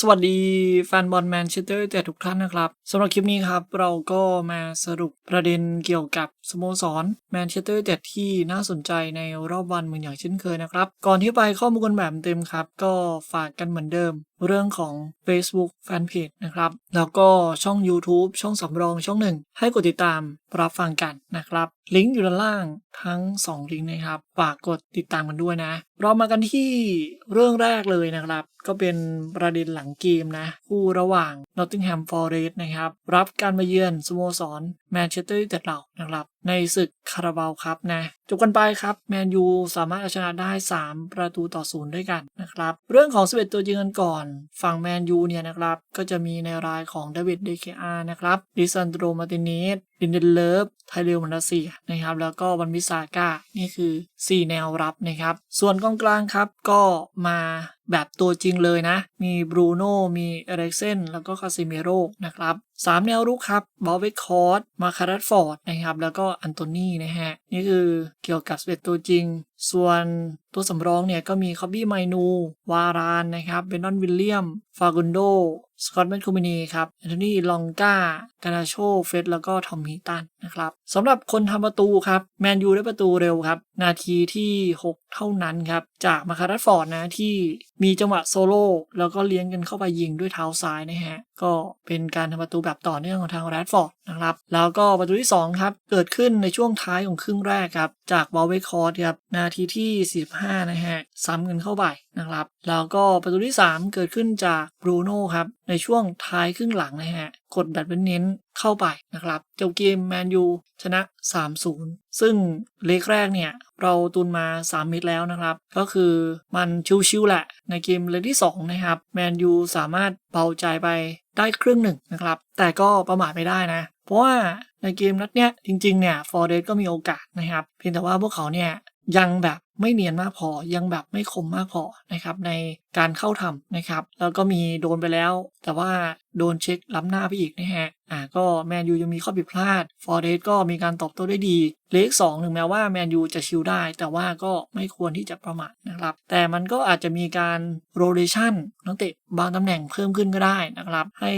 สวัสดีแฟนบอลแมนเชสเตอร์แต่ทุกท่านนะครับสำหรับคลิปนี้ครับเราก็มาสรุปประเด็นเกี่ยวกับสโมสรแมนเชสเตอร์แต่ที่น่าสนใจในรอบวันเหมือนอย่างเช่นเคยนะครับ ก่อนที่ไปข้อมูลแบบเต็มครับ ก็ฝากกันเหมือนเดิม เรื่องของ Facebook Fanpage นะครับ แล้วก็ช่อง YouTube ช่องสำรองช่องหนึ่ง ให้กดติดตามรับฟังกันนะครับ ลิงก์อยู่ด้านล่างทั้ง 2 ลิงก์นะครับ ฝากกดติดตามกันด้วยนะ เรามากันที่เรื่องแรกเลยนะครับ ก็เป็นประเด็นหลังเกมนะ คู่ระหว่าง Nottingham Forest นะครับ รับการมาเยือนสโมสรแมนเชสเตอร์ยูไนเต็ดเรานะครับ ในศึกคาราบาวครับนะจบกันไปครับแมนยูสามารถเอาชนะได้ 3 ประตูต่อศูนย์ด้วยกันนะครับเรื่องของ 11 ตัวจริงกันก่อน ฝั่งแมนยูเนี่ยนะครับก็จะมีในรายของเดวิดเดเคอาร์นะครับดิซันโดรมาติเนสดินเดนเลิฟไทเรลมันดาเซียนะครับแล้วก็วันวิสาก้านี่คือ 4 แนวรับนะครับส่วนกองกลางครับก็มาแบบตัวจริงเลยนะ มีบรูโน่มีเอเริกเซนแล้วก็คาซิเมโร่นะครับ สามแนวรุกครับบอลเวคคอร์ดมาคารัตฟอร์ดนะครับ แล้วก็อันโตนีนะฮะ นี่คือเกี่ยวกับสเปตตัวจริง ส่วนตัวสำรองเนี่ยก็มีคอบบี้ไมนู วารานนะครับเบนนอนวิลเลียม ฟากุนโด สกอตแมนคูมินีครับแอนโทนีลองกากานาโชเฟสแล้วก็ทอมฮิตันนะครับสำหรับคนทำประตูครับแมนยูได้ประตูเร็วครับ นาทีที่ 6 เท่านั้นครับ จากมาคารัตฟอร์ดนะที่มีจังหวะโซโล่แล้วก็เลี้ยงกันเข้าไปยิงด้วยเท้าซ้ายนะฮะ ก็เป็นการทำประตูแบบต่อเนื่องของทางแรดฟอร์ดนะครับแล้วก็ประตูที่ 2 ครับ เกิดขึ้นในช่วงท้ายของครึ่งแรกครับ จากบอลเวคคอร์ดครับ นาทีที่ 45 นะฮะ ซ้ำกันเข้าไปนะครับ แล้วก็ประตูที่ 3 เกิดขึ้นจากบรูโน่ครับ ในช่วงท้ายครึ่งหลังนะฮะ กดแบบเป็นเน้นเข้าไปนะครับ เจบเกมแมนยูชนะ 3-0 ซึ่งเลกแรกเนี่ย เราตุนมา 3 เม็ดแล้วนะครับ ก็คือมันชิวๆแหละ ในเกมเลกที่ 2 นะครับ แมนยูสามารถเบาใจไป ได้ครึ่งหนึ่งนะครับ แต่ก็ประมาทไม่ได้นะ เพราะว่าในเกมนัดเนี้ยจริงๆเนี่ยฟอร์เดสก็มีโอกาสนะครับ เพียงแต่ว่าพวกเขาเนี่ยยังแบบ ไม่เนียนมากพอยังแบบไม่คมมากพอนะครับในการเข้าทำนะครับแล้วก็มีโดนไปแล้ว แต่ว่าโดนเช็คล้ำหน้าไปอีกนะฮะอ่าก็แมนยูยังมีข้อผิดพลาดฟอร์เรสก็มีการตอบโต้ได้ดีเลขสองถึงแม้ว่าแมนยูจะชิลได้ แต่ว่าก็ไม่ควรที่จะประมาทนะครับแต่มันก็อาจจะมีการโรเ t ชันนักเตะบางตำแหน่งเพิ่มขึ้นก็ได้นะครับ ให้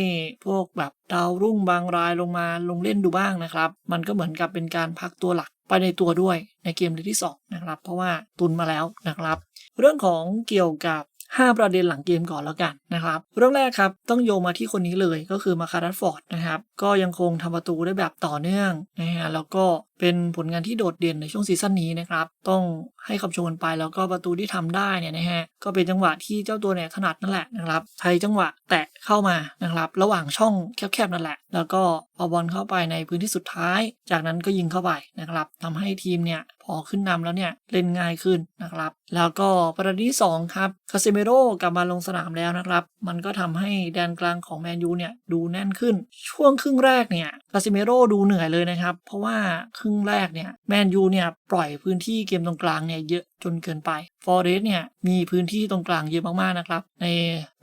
พวกแบบดาวรุ่งบางรายลงมาลงเล่นดูบ้างนะครับ มันก็เหมือนกับเป็นการพักตัวหลัก ไปในตัวด้วยในเกมเลกที่2นะครับ เพราะว่าตุนมาแล้วนะครับ เรื่องของเกี่ยวกับ 5 ประเด็นหลังเกมก่อนแล้วกันนะครับ เรื่องแรกครับต้องโยงมาที่คนนี้เลยก็คือมาคารัตฟอร์ดนะครับ ก็ยังคงทำประตูได้แบบต่อเนื่องนะฮะแล้วก็ เป็นผลงานที่โดดเด่นในช่วงซีซั่นนี้นะครับ ต้องให้คำชมกันไปแล้วก็ประตูที่ทำได้เนี่ยนะฮะก็เป็นจังหวะที่เจ้าตัวเนี่ยถนัดนั่นแหละนะครับใช้จังหวะแตะเข้ามานะครับ ระหว่างช่องแคบๆนั่นแหละ แล้วก็เอาบอลเข้าไปในพื้นที่สุดท้าย จากนั้นก็ยิงเข้าไปนะครับทำให้ทีมเนี่ยพอขึ้นนำแล้วเนี่ยเล่นง่ายขึ้นนะครับ แล้วก็ประเด็นที่2ครับคาเซเมโร่กลับมาลงสนามแล้วนะครับ มันก็ทำให้แดนกลางของแมนยูเนี่ยดูแน่นขึ้น ช่วงครึ่งแรกเนี่ยคาเซเมโร่ดูเหนื่อยเลยนะครับ เพราะว่าครึ่งแรกเนี่ยแมนยูเนี่ยปล่อยพื้นที่เกมตรงกลางเนี่ยเยอะจนเกินไปฟอร์เรสเนี่ยมีพื้นที่ตรงกลางเยอะมากๆนะครับ ใน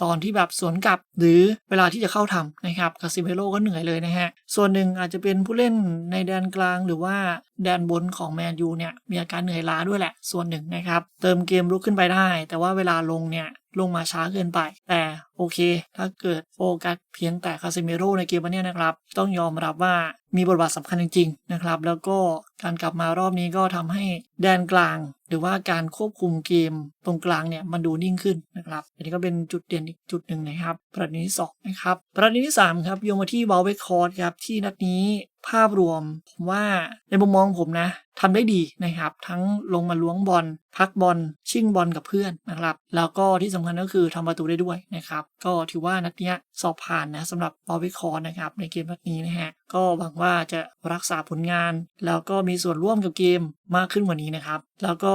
ตอนที่แบบสวนกลับหรือเวลาที่จะเข้าทำนะครับคาซิเมโรก็เหนื่อยเลยนะฮะ ส่วนหนึ่งอาจจะเป็นผู้เล่นในแดนกลางหรือว่าแดนบนของแมนยูเนี่ยมีอาการเหนื่อยล้าด้วยแหละ ส่วนหนึ่งนะครับ เติมเกมลุกขึ้นไปได้ แต่ว่าเวลาลงเนี่ยลงมาช้าเกินไป แต่โอเค ถ้าเกิดโฟกัสเพียงแต่คาซิเมโรในเกมวันนี้นะครับ ต้องยอมรับว่ามีบทบาทสำคัญจริงๆนะครับ แล้วก็การกลับมารอบนี้ก็ทำให้แดนกลาง หรือว่าการควบคุมเกมตรงกลางเนี่ยมันดูนิ่งขึ้นนะครับอันนี้ก็เป็นจุดเด่นอีกจุดหนึ่งนะครับ ประเด็นที่2นะครับ ประเด็นที่ 3 ครับโยมาที่วอลเวคคอร์ดครับที่นัดนี้ภาพรวมผมว่าในมุมมองผมนะทำได้ดีนะครับ ทั้งลงมาล้วงบอลพักบอลชิ่งบอลกับเพื่อนนะครับ แล้วก็ที่สำคัญก็คือทำประตูได้ด้วยนะครับก็ถือว่านัดนี้สอบผ่านนะสำหรับบอวคคอร์นะครับในเกมนัดนี้นะฮะก็หวังว่าจะรักษาผลงาน แล้วก็มีส่วนร่วมกับเกมมากขึ้นกว่านี้นะครับ แล้วก็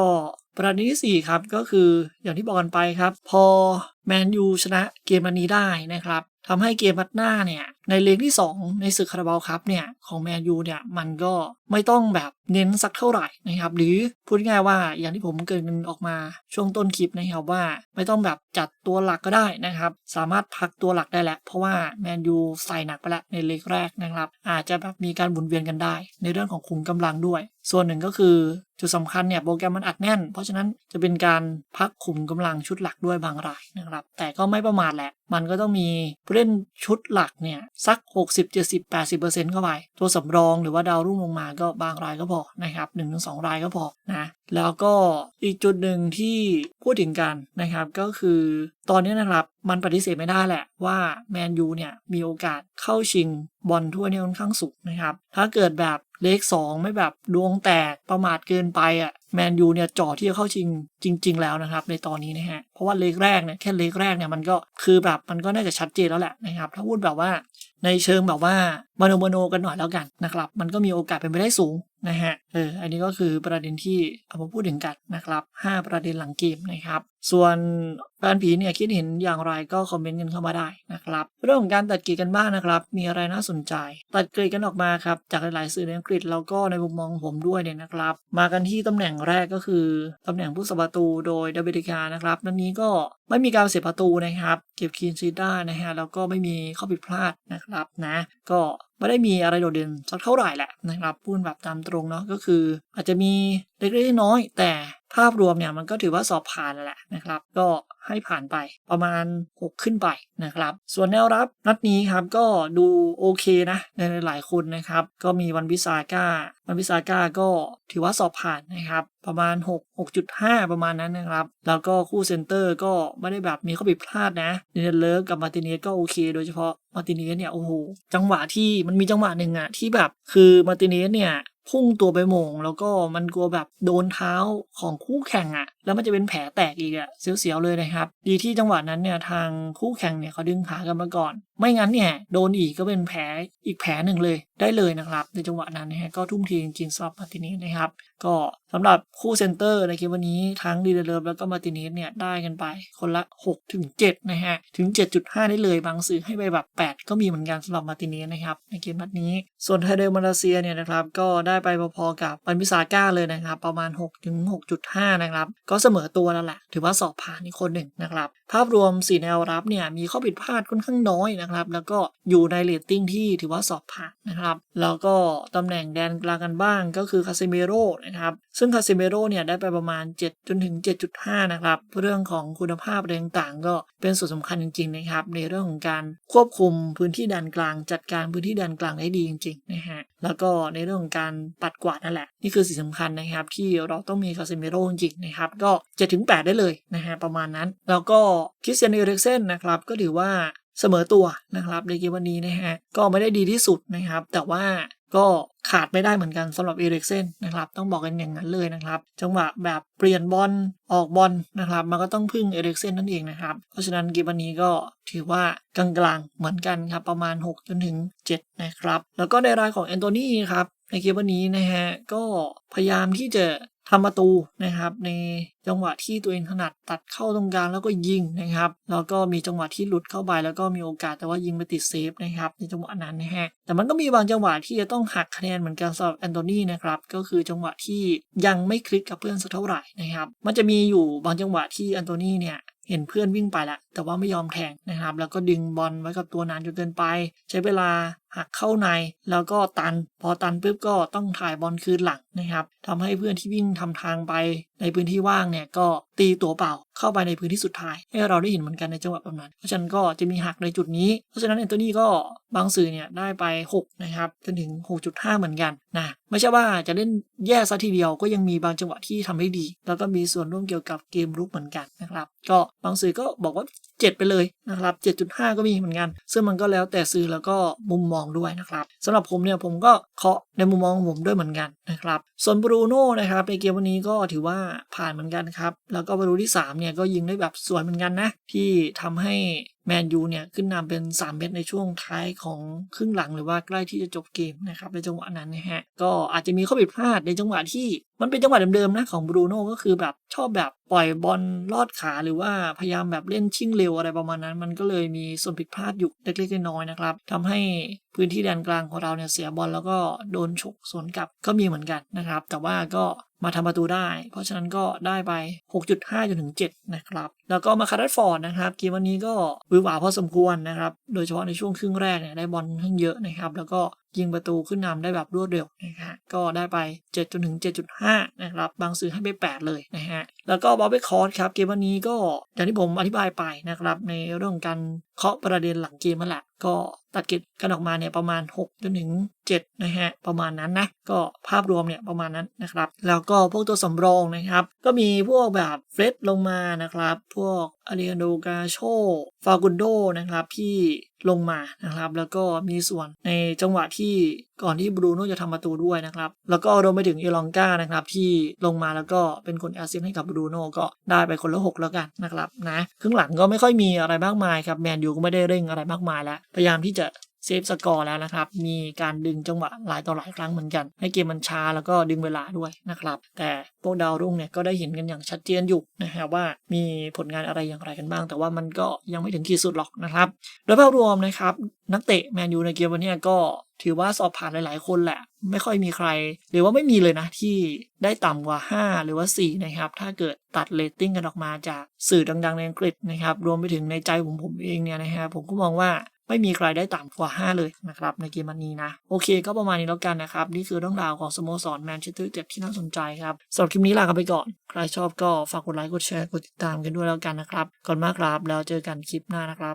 ประเด็นที่4ครับก็คืออย่างที่บอกกันไปครับ พอแมนยูชนะเกมอันนี้ได้นะครับ ทำให้เกมนัดหน้าเนี่ยในเลกที่ 2 ในศึกคาราบาวครับเนี่ยของแมนยูเนี่ยมันก็ไม่ต้องแบบเน้นสักเท่าไหร่นะครับ หรือพูดง่ายว่าอย่างที่ผมเกิดออกมาช่วงต้นคลิปนะครับว่า ไม่ต้องแบบจัดตัวหลักก็ได้นะครับ สามารถพักตัวหลักได้แหละเพราะว่าแมนยูใส่หนักไปแล้วในเลกแรกนะครับ อาจจะแบบมีการหมุนเวียนกันได้ ในเรื่องของคุมกำลังด้วย ส่วนหนึ่งก็คือจุดสำคัญเนี่ยโปรแกรมมันอัดแน่น เพราะฉะนั้นจะเป็นการพักขุมกำลังชุดหลักด้วยบางรายนะครับ แต่ก็ไม่ประมาทแหละ มันก็ต้องมีผู้เล่นชุดหลักเนี่ยสัก 60 70 80%เข้าไป ตัวสำรองหรือว่าดาวรุ่งลงมาก็บางรายก็พอนะครับ1-2รายก็พอนะแล้วก็อีกจุดหนึ่งที่พูดถึงกันนะครับก็คือตอนนี้นะครับมันปฏิเสธไม่ได้แหละว่าแมนยูเนี่ยมีโอกาสเข้าชิงบอลถ้วยเนี่ยค่อนข้างสูงนะครับ ถ้าเกิดแบบเลข 2 ไม่แบบดวงแตกประมาทเกินไปอะแมนยูเนี่ยจ่อที่จะเข้าชิงจริง ๆ แล้วนะครับ ในตอนนี้นะฮะเพราะว่าเลขแรกเนี่ยแค่เลขแรกเนี่ยมันก็คือแบบมันก็น่าจะชัดเจนแล้วแหละนะครับ ถ้าพูดแบบว่าในเชิงแบบว่ามโนมโนกันหน่อยแล้วกันนะครับ มันก็มีโอกาสเป็นไปได้สูง นะฮะเอออันนี้ก็คือประเด็นที่เอามาพูดถึงกันนะครับ 5 ประเด็นหลังเกมนะครับ ส่วนแฟนผีเนี่ยคิดเห็นอย่างไรก็คอมเมนต์กันเข้ามาได้นะครับ เรื่องของการตัดเกรดกันบ้างนะครับ มีอะไรน่าสนใจ ตัดเกรดกันออกมาครับ จากหลายๆสื่อในอังกฤษแล้วก็ในมุมมองผมด้วยเนี่ยนะครับ มากันที่ตำแหน่งแรกก็คือตำแหน่งผู้สประตูโดยดับเบิลกานะครับนั้นนี้ก็ไม่มีการเสียประตูนะครับ เก็บคีนซีได้นะฮะแล้วก็ไม่มีข้อผิดพลาดนะครับนะ ก็ ไม่ได้มีอะไรโดดเด่นสักเท่าไหร่แหละนะครับพูดแบบตามตรงเนาะก็คือ อาจจะมีเล็กๆน้อยแต่ ภาพรวมเนี่ยมันก็ถือว่าสอบผ่านแล้วแหละนะครับ ก็ให้ผ่านไปประมาณ 6 ขึ้นไปนะครับ ส่วนแนวรับนัดนี้ครับก็ดูโอเคนะในหลายคนนะครับ ก็มีวันพิซาก้าวันพิซาก้าก็ถือว่าสอบผ่านนะครับ ประมาณ 6 6.5 ประมาณนั้นนะครับ แล้วก็คู่เซนเตอร์ก็ไม่ได้แบบมีข้อผิดพลาดนะเดนเธอร์เลิฟกับมาติเนสก็โอเค โดยเฉพาะมาติเนสเนี่ยโอ้โหจังหวะที่มันมีจังหวะหนึ่งอะที่แบบคือมาติเนสเนี่ย พุ่งตัวไปโมง แล้วก็มันกลัวแบบโดนเท้าของคู่แข่งอะ่ะ แล้วมันจะเป็นแผลแตกอีกอะ่ะเสียวๆเลยนะครับ ดีที่จังหวะนั้นเนี่ยทางคู่แข่งเนี่ยเขาดึงขากันมาก่อนไม่งั้นเนี่ยโดนอีกก็เป็นแผลอีกแผลหนึ่งเลยได้เลยนะครับ ในจังหวะนั้นนะฮะก็ทุ่มเทจริงๆสำหรับมาตินสนะครับ ก็สำหรับคู่เซนเตอร์ในเกมวันนี้ทั้งดีเดเลิฟแล้วก็มาตินสเนี่ยได้กันไปคนละ 6 ถึง 7 นะฮะ ถึง 7.5 ได้เลยบางสื่อให้ไปแบบ 8 ก็มีเหมือนกันสำหรับมาตินสนะครับในเกมนัดนี้ ส่วนไทเดลมาเลเซียเนี่ยนะครับก็ได้ไปพอๆกับปันพิซาก้าเลยนะครับ ประมาณ 6 ถึง 6.5 นะครับก็เสมอตัวแล้วแหละถือว่าสอบผ่านอีกคนหนึ่งนะครับภาพรวม4แนวรับเนี่ยมีข้อผิดพลาดค่อนข้างน้อยนะครับ แล้วก็อยู่ในเรตติ้งที่ถือว่าสอบผ่านนะครับ แล้วก็ตำแหน่งแดนกลางกันบ้างก็คือคาเซเมโรนะครับ ซึ่งคาเซเมโรเนี่ยได้ไปประมาณ 7 จนถึง 7.5 นะครับ เรื่องของคุณภาพอะไรต่างๆ ก็เป็นส่วนสำคัญจริงๆนะครับ ในเรื่องของการควบคุมพื้นที่แดนกลาง จัดการพื้นที่แดนกลางได้ดีจริงๆนะฮะแล้วก็ในเรื่องของการปัดกวาดนั่นแหละ นี่คือสิ่งสำคัญนะครับ ที่เราต้องมีคาเซเมโรจริงๆนะครับก็7ถึง8ได้เลยนะฮะประมาณนั้น แล้วก็คริสเตียนเอริกเซนนะครับก็ถือว่า เสมอตัวนะครับในเกมวันนี้นะฮะก็ไม่ได้ดีที่สุดนะครับ แต่ว่าก็ขาดไม่ได้เหมือนกันสำหรับเอริกเซนนะครับต้องบอกกันอย่างนั้นเลยนะครับ จังหวะแบบเปลี่ยนบอลออกบอลนะครับ มันก็ต้องพึ่งเอริกเซนนั่นเองนะครับ เพราะฉะนั้นเกมวันนี้ก็ถือว่ากลางๆเหมือนกันครับ ประมาณ 6 จนถึง 7 นะครับ แล้วก็ในรายของแอนโทนีครับในเกมวันนี้นะฮะก็พยายามที่จะ ทำประตูนะครับ ในจังหวะที่ตัวเองถนัดตัดเข้าตรงกลางแล้วก็ยิงนะครับ แล้วก็มีจังหวะที่หลุดเข้าไปแล้วก็มีโอกาสแต่ว่ายิงไปติดเซฟนะครับในจังหวะนั้นนะฮะแต่มันก็มีบางจังหวะที่จะต้องหักคะแนนเหมือนกันสำหรับแอนโทนีนะครับก็คือจังหวะที่ยังไม่คลิกกับเพื่อนสักเท่าไหร่นะครับมันจะมีอยู่บางจังหวะที่แอนโทนีเนี่ยเห็นเพื่อนวิ่งไปแล้วแต่ว่าไม่ยอมแทงนะครับ แล้วก็ดึงบอลไว้กับตัวนานจนเกินไป ใช้เวลาหักเข้าในแล้วก็ตัน พอตันปุ๊บก็ต้องถ่ายบอลคืนหลังนะครับทำให้เพื่อนที่วิ่งทำทางไปในพื้นที่ว่างเนี่ยก็ตีตัวเปล่าเข้าไปในพื้นที่สุดท้าย ให้เราได้เห็นเหมือนกันในจังหวะแบบนั้น เพราะฉะนั้นก็จะมีหักในจุดนี้ เพราะฉะนั้นแอนโทนีก็บางสื่อเนี่ยได้ไป 6 นะครับจนถึง 6.5 เหมือนกันนะไม่ใช่ว่าจะเล่นแย่ซะทีเดียวก็ยังมีบางจังหวะที่ทำได้ดี แล้วก็มีส่วนร่วมเกี่ยวกับเกมรุกเหมือนกันนะครับ ก็บางสื่อก็บอกว่า7 ไปเลยนะครับ 7.5 ก็มีเหมือนกัน ซึ่งมันก็แล้วแต่ซื้อแล้วก็มุมมองด้วยนะครับสำหรับผมเนี่ยผมก็เคาะในมุมมองของผมด้วยเหมือนกันนะครับ ส่วนบรูโน่นะครับในเกมวันนี้ก็ถือว่าผ่านเหมือนกันครับ แล้วก็บรูที่3เนี่ยก็ยิงได้แบบสวยเหมือนกันนะที่ทำให้ แมนยูเนี่ยขึ้นนำเป็น 3 เม็ดในช่วงท้ายของครึ่งหลังหรือว่าใกล้ที่จะจบเกมนะครับในจังหวะนั้นนะฮะก็อาจจะมีข้อผิดพลาดในจังหวะที่มันเป็นจังหวะเดิมๆนะของบรูโน่ก็คือแบบชอบแบบปล่อยบอลลอดขาหรือว่าพยายามแบบเล่นชิ่งเร็วอะไรประมาณนั้น มันก็เลยมีส่วนผิดพลาดอยู่เล็กๆน้อยๆนะครับทำให้ พื้นที่แดนกลางของเราเนี่ยเสียบอลแล้วก็โดนฉกสวนกลับก็มีเหมือนกันนะครับ แต่ว่าก็มาทำประตูได้ เพราะฉะนั้นก็ได้ไป 6.5จนถึง7นะครับ แล้วก็มาคาร์ดฟอร์ดนะครับเกมวันนี้ก็วิวหวาพอสมควรนะครับ โดยเฉพาะในช่วงครึ่งแรกเนี่ยได้บอลค่อนข้างเยอะนะครับ แล้วก็ยิงประตูขึ้นนำได้แบบรวดเร็วนะฮะก็ได้ไป7จนถึง 7.5 นะครับ บางสื่อให้ไป 8 เลยนะฮะ แล้วก็บอลเบคอร์สครับ เกมวันนี้ก็อย่างที่ผมอธิบายไปนะครับ ในเรื่องของการเคาะประเด็นหลังเกมนั่นแหละก็ ตัดเก็บกันออกมาเนี่ยประมาณ6จนถึง7นะฮะประมาณนั้นนะก็ภาพรวมเนี่ยประมาณนั้นนะครับแล้วก็พวกตัวสำรองนะครับ ก็มีพวกแบบเฟรดลงมานะครับ พวกอาริโดกาโช ฟากุนโดนะครับที่ลงมานะครับ แล้วก็มีส่วนในจังหวะที่ก่อนที่บรูโน่จะทำประตูด้วยนะครับ แล้วก็รวมไปถึงเอลองกานะครับ ที่ลงมาแล้วก็เป็นคนแอสซิสต์ให้กับบรูโน่ก็ได้ไปคนละหกแล้วกันนะครับนะครึ่งหลังก็ไม่ค่อยมีอะไรมากมายครับแมนยูก็ไม่ได้เร่งอะไรมากมายแล้ว พยายามที่จะ เซฟสกอร์แล้วนะครับ มีการดึงจังหวะหลายต่อหลายครั้งเหมือนกัน ให้เกมมันช้าแล้วก็ดึงเวลาด้วยนะครับ แต่พวกดาวรุ่งเนี่ยก็ได้เห็นกันอย่างชัดเจนอยู่นะฮะว่ามีผลงานอะไรอย่างไรกันบ้าง แต่ว่ามันก็ยังไม่ถึงขีดสุดหรอกนะครับ โดยภาพรวมนะครับ นักเตะแมนยูในเกมวันนี้ก็ถือว่าสอบผ่านหลาย ๆ คนแหละ ไม่ค่อยมีใคร หรือว่าไม่มีเลยนะที่ได้ต่ำกว่า 5 หรือว่า 4 นะครับ ถ้าเกิดตัดเรตติ้งกันออกมาจากสื่อดัง ๆ ในอังกฤษนะครับ รวมไปถึงในใจผมผมเองเนี่ยนะฮะผมก็มองว่า ไม่มีใครได้ต่ำกว่า 5 เลยนะครับในเกมวันนี้นะ โอเคก็ประมาณนี้แล้วกันนะครับ นี่คือเรื่องราวของสโมสรแมนเชสเตอร์เจ็ที่น่าสนใจครับสำหรับคลิปนี้ลากันไปก่อน ใครชอบก็ฝากกดไลค์กดแชร์กดติดตามกันด้วยแล้วกันนะครับก่อนมากครับแล้วเจอกันคลิปหน้านะครับ